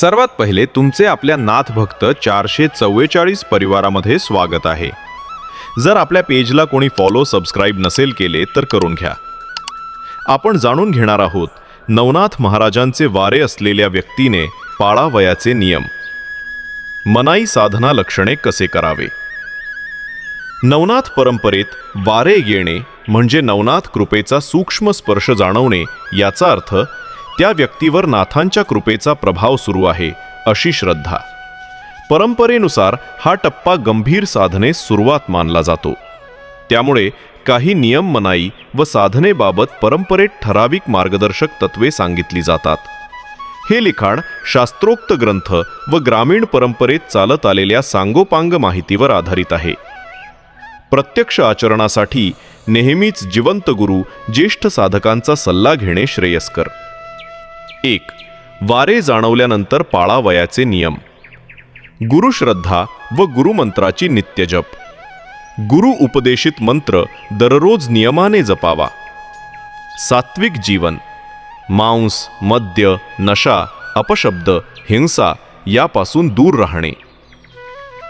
सर्वात पहिले तुमचे आपल्या नाथ भक्त चारशे चव्वेचाळीस परिवारामध्ये स्वागत आहे. जर आपल्या पेजला कोणी फॉलो सबस्क्राईब नसेल केले तर करून घ्या. आपण जाणून घेणार आहोत नवनाथ महाराजांचे वारे असलेल्या व्यक्तीने पाळावयाचे नियम. मनाई साधना लक्षणे कसे करावे? नवनाथ परंपरेत वारे येणे म्हणजे नवनाथ कृपेचा सूक्ष्म स्पर्श जाणवणे याचा अर्थ त्या व्यक्तीवर नाथांच्या कृपेचा प्रभाव सुरू आहे अशी श्रद्धा. परंपरेनुसार हा टप्पा गंभीर साधनेस सुरुवात मानला जातो. त्यामुळे काही नियम मनाई व साधनेबाबत परंपरेत ठराविक मार्गदर्शक तत्वे सांगितली जातात. हे लिखाण शास्त्रोक्त ग्रंथ व ग्रामीण परंपरेत चालत आलेल्या सांगोपांग माहितीवर आधारित आहे. प्रत्यक्ष आचरणासाठी नेहमीच जिवंत गुरु ज्येष्ठ साधकांचा सल्ला घेणे श्रेयस्कर. एक. वारे जाणवल्यानंतर पाळावयाचे नियम. गुरुश्रद्धा व गुरुमंत्राची नित्यजप गुरु उपदेशित मंत्र दररोज नियमाने जपावा. सात्विक जीवन. मांस मद्य नशा अपशब्द हिंसा यापासून दूर राहणे.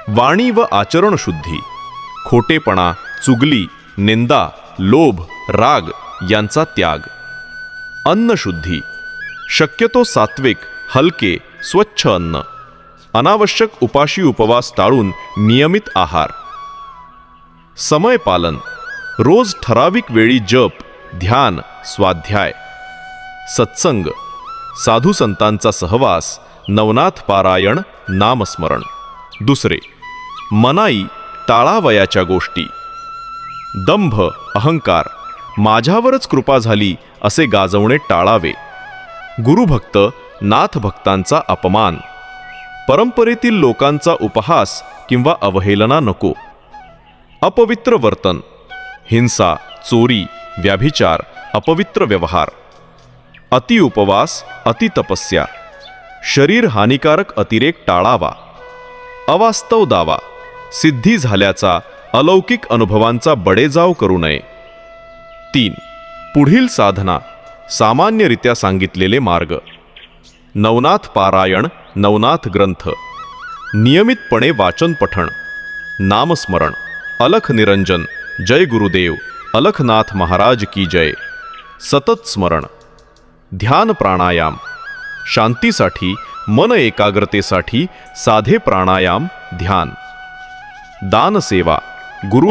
वाणी व आचरण शुद्धी. खोटेपणा चुगली निंदा लोभ राग यांचा त्याग. अन्नशुद्धी शक्यतो सात्विक हलके स्वच्छ अन्न. अनावश्यक उपाशी उपवास टाळून नियमित आहार. समय पालन. रोज ठराविक वेळी जप ध्यान स्वाध्याय. सत्संग. साधू संतांचा सहवास नवनाथ पारायण नामस्मरण. दुसरे. मनाई टाळावयाच्या गोष्टी. दंभ अहंकार. माझ्यावरच कृपा झाली असे गाजवणे टाळावे. गुरुभक्त नाथ भक्तांचा अपमान. परंपरेतील लोकांचा उपहास किंवा अवहेलना नको. अपवित्र वर्तन हिंसा चोरी व्याभिचार अपवित्र व्यवहार. अति उपवास अति तपस्या. शरीर हानिकारक अतिरेक टाळावा. अवास्तव दावा. सिद्धी झाल्याचा अलौकिक अनुभवांचा बडेजाव करू नये. तीन. पुढील साधना सामान्यरित्या सांगितलेले मार्ग. नवनाथ पारायण नवनाथ ग्रंथ. नियमितपणे वाचन पठण. नामस्मरण. अलख निरंजन. जय गुरुदेव. अलखनाथ महाराज की जय. सतत स्मरण. ध्यान प्राणायाम. शांतीसाठी मन एकाग्रतेसाठी साधे प्राणायाम ध्यान. दानसेवा. गुरु